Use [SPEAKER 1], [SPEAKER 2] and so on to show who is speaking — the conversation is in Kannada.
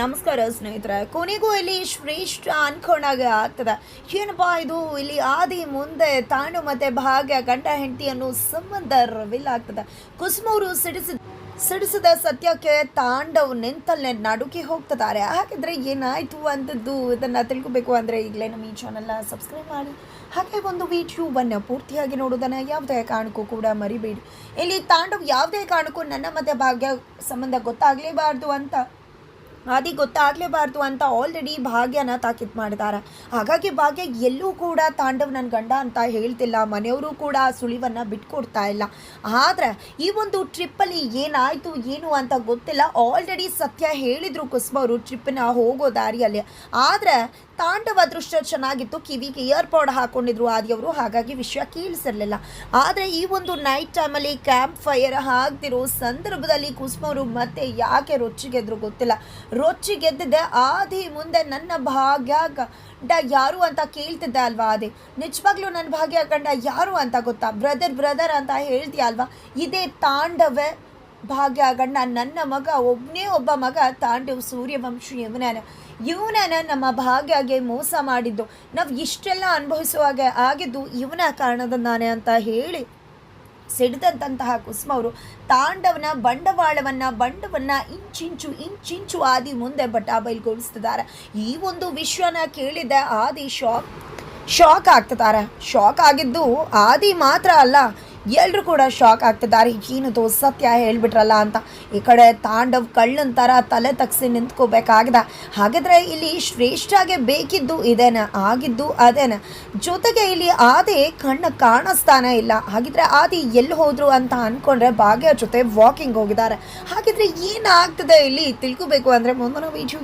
[SPEAKER 1] ನಮಸ್ಕಾರ ಸ್ನೇಹಿತರೆ. ಕೊನೆಗೂ ಇಲ್ಲಿ ಶ್ರೇಷ್ಠ ಅನ್ಕೊಂಡಾಗ ಆಗ್ತದೆ. ಏನಪ್ಪಾ ಇದು? ಇಲ್ಲಿ ಆದಿ ಮುಂದೆ ತಾಂಡು ಮತ್ತೆ ಭಾಗ್ಯ ಗಂಡ ಹೆಂಡತಿ ಅನ್ನೋ ಸಂಬಂಧ ರವಿಲ್ ಆಗ್ತದೆ ಕುಸುಮವರು ಸಿಡಿಸಿದ ಸಿಡಿಸಿದ ಸತ್ಯಕ್ಕೆ ತಾಂಡವ್ ನಿಂತಲ್ಲೇ ನಡುಕಿ ಹೋಗ್ತಿದ್ದಾರೆ. ಹಾಗಿದ್ರೆ ಏನಾಯ್ತು ಅಂತದ್ದು ಇದನ್ನ ತಿಳ್ಕೊಬೇಕು ಅಂದ್ರೆ ಈಗಲೇ ನಮ್ಮ ಈ ಚಾನಲ್ನ ಸಬ್ಸ್ಕ್ರೈಬ್ ಮಾಡಿ. ಹಾಗೆ ಒಂದು ವಿಡಿಯೋವನ್ನು ಪೂರ್ತಿಯಾಗಿ ನೋಡೋದನ್ನ ಯಾವುದೇ ಕಾರಣಕ್ಕೂ ಕೂಡ ಮರಿಬೇಡಿ. ಇಲ್ಲಿ ತಾಂಡವ್ ಯಾವುದೇ ಕಾರಣಕ್ಕೂ ನನ್ನ ಮತ್ತೆ ಭಾಗ್ಯ ಸಂಬಂಧ ಗೊತ್ತಾಗಲೇಬಾರ್ದು ಅಂತ ಆದಿ ಗೊತ್ತಾಗಲೇಬಾರ್ದು ಅಂತ ಆಲ್ರೆಡಿ ಭಾಗ್ಯನ ತಾಕೀತು ಮಾಡಿದ್ದಾರೆ ಹಾಗಾಗಿ ಭಾಗ್ಯ ಎಲ್ಲೂ ಕೂಡ ತಾಂಡವ್ ನನ್ನ ಗಂಡ ಅಂತ ಹೇಳ್ತಿಲ್ಲ, ಮನೆಯವರು ಕೂಡ ಆ ಸುಳಿವನ್ನು ಬಿಟ್ಕೊಡ್ತಾ ಇಲ್ಲ. ಆದರೆ ಈ ಒಂದು ಟ್ರಿಪ್ಪಲ್ಲಿ ಏನಾಯಿತು, ಏನು ಅಂತ ಗೊತ್ತಿಲ್ಲ. ಆಲ್ರೆಡಿ ಸತ್ಯ ಹೇಳಿದರು ಕುಸುಮ ಅವರು ಟ್ರಿಪ್ಪಿನ ಹೋಗೋ ದಾರಿಯಲ್ಲಿ. ಆದರೆ ತಾಂಡವ ಅದೃಷ್ಟ ಚೆನ್ನಾಗಿತ್ತು, ಕಿವಿಗೆ ಇಯರ್ಪಾಡ್ ಹಾಕೊಂಡಿದ್ರು ಆದಿಯವರು ಹಾಗಾಗಿ ವಿಷಯ ಕೇಳಿಸಿರಲಿಲ್ಲ. ಆದರೆ ಈ ಒಂದು ನೈಟ್ ಟೈಮಲ್ಲಿ ಕ್ಯಾಂಪ್ ಫೈರ್ ಆಗ್ತಿರೋ ಸಂದರ್ಭದಲ್ಲಿ ಕುಸುಮವರು ಮತ್ತೆ ಯಾಕೆ ರೊಚ್ಚಿಗೆದ್ರು ಗೊತ್ತಿಲ್ಲ. ರೊಚ್ಚಿಗೆದ್ದಿದ್ದೆ ಆದಿ ಮುಂದೆ ನನ್ನ ಭಾಗ್ಯ ಗಂಡ ಯಾರು ಅಂತ ಕೇಳ್ತಿದ್ದೆ ಅಲ್ವಾ ಆದಿ? ನಿಜವಾಗ್ಲೂ ನನ್ನ ಭಾಗ್ಯ ಗಂಡ ಯಾರು ಅಂತ ಗೊತ್ತಾ? ಬ್ರದರ್ ಬ್ರದರ್ ಅಂತ ಹೇಳ್ತೀಯ ಅಲ್ವಾ? ಇದೇ ತಾಂಡವೇ ಭಾಗ್ಯ ಗಂಡ, ನನ್ನ ಮಗ ಒಬ್ಬನೇ ಒಬ್ಬ ಮಗ ತಾಂಡವ್ ಸೂರ್ಯವಂಶಿ ಇವನೇನ. ಇವನನ್ನ ನಮ್ಮ ಭಾಗ್ಯಗೆ ಮೋಸ ಮಾಡಿದ್ದು. ನಾವು ಇಷ್ಟೆಲ್ಲ ಅನುಭವಿಸುವಾಗೆ ಆಗಿದ್ದು ಇವನ ಕಾರಣದಿಂದಾನೆ ಅಂತ ಹೇಳಿ ಸಿಡಿದಂತಹ ಕುಸುಮ ಅವರು ತಾಂಡವನ ಬಂಡವಾಳವನ್ನ ಬಂಡವನ್ನ ಇಂಚಿಂಚು ಇಂಚಿಂಚು ಆದಿ ಮುಂದೆ ಬಟಾಬೈಲ್ಗೊಳಿಸ್ತಿದ್ದಾರೆ ಈ ಒಂದು ವಿಶ್ವನ ಕೇಳಿದ ಆದಿ ಶಾಕ್ ಶಾಕ್ ಆಗ್ತಿದ್ದಾರೆ. ಶಾಕ್ ಆಗಿದ್ದು ಆದಿ ಮಾತ್ರ ಅಲ್ಲ ಎಲ್ಲರೂ ಕೂಡ ಶಾಕ್ ಆಗ್ತಿದ್ದಾರೆ. ಏನದು ಸತ್ಯ ಹೇಳ್ಬಿಟ್ರಲ್ಲ ಅಂತ. ಈ ಕಡೆ ತಾಂಡವ್ ಕಳ್ಳನ ಥರ ತಲೆ ತಗ್ಸಿ ನಿಂತ್ಕೋಬೇಕಾಗಿದೆ. ಹಾಗಿದ್ರೆ ಇಲ್ಲಿ ಶ್ರೇಷ್ಠಗೆ ಬೇಕಿದ್ದು ಇದೇನ? ಆಗಿದ್ದು ಅದೇನ? ಜೊತೆಗೆ ಇಲ್ಲಿ ಆದಿ ಕಣ್ಣು ಕಾಣಿಸ್ತಾನೆ ಇಲ್ಲ. ಹಾಗಿದ್ರೆ ಆದಿ ಎಲ್ಲಿ ಹೋದ್ರು ಅಂತ ಅನ್ಕೊಂಡ್ರೆ ಭಾಗ್ಯ ಜೊತೆ ವಾಕಿಂಗ್ ಹೋಗಿದ್ದಾರೆ. ಹಾಗಿದ್ರೆ ಏನಾಗ್ತದೆ ಇಲ್ಲಿ? ತಿಳ್ಕೊಬೇಕು ಅಂದರೆ ಮುಂದಿನ ವಿಡಿಯೋಗೆ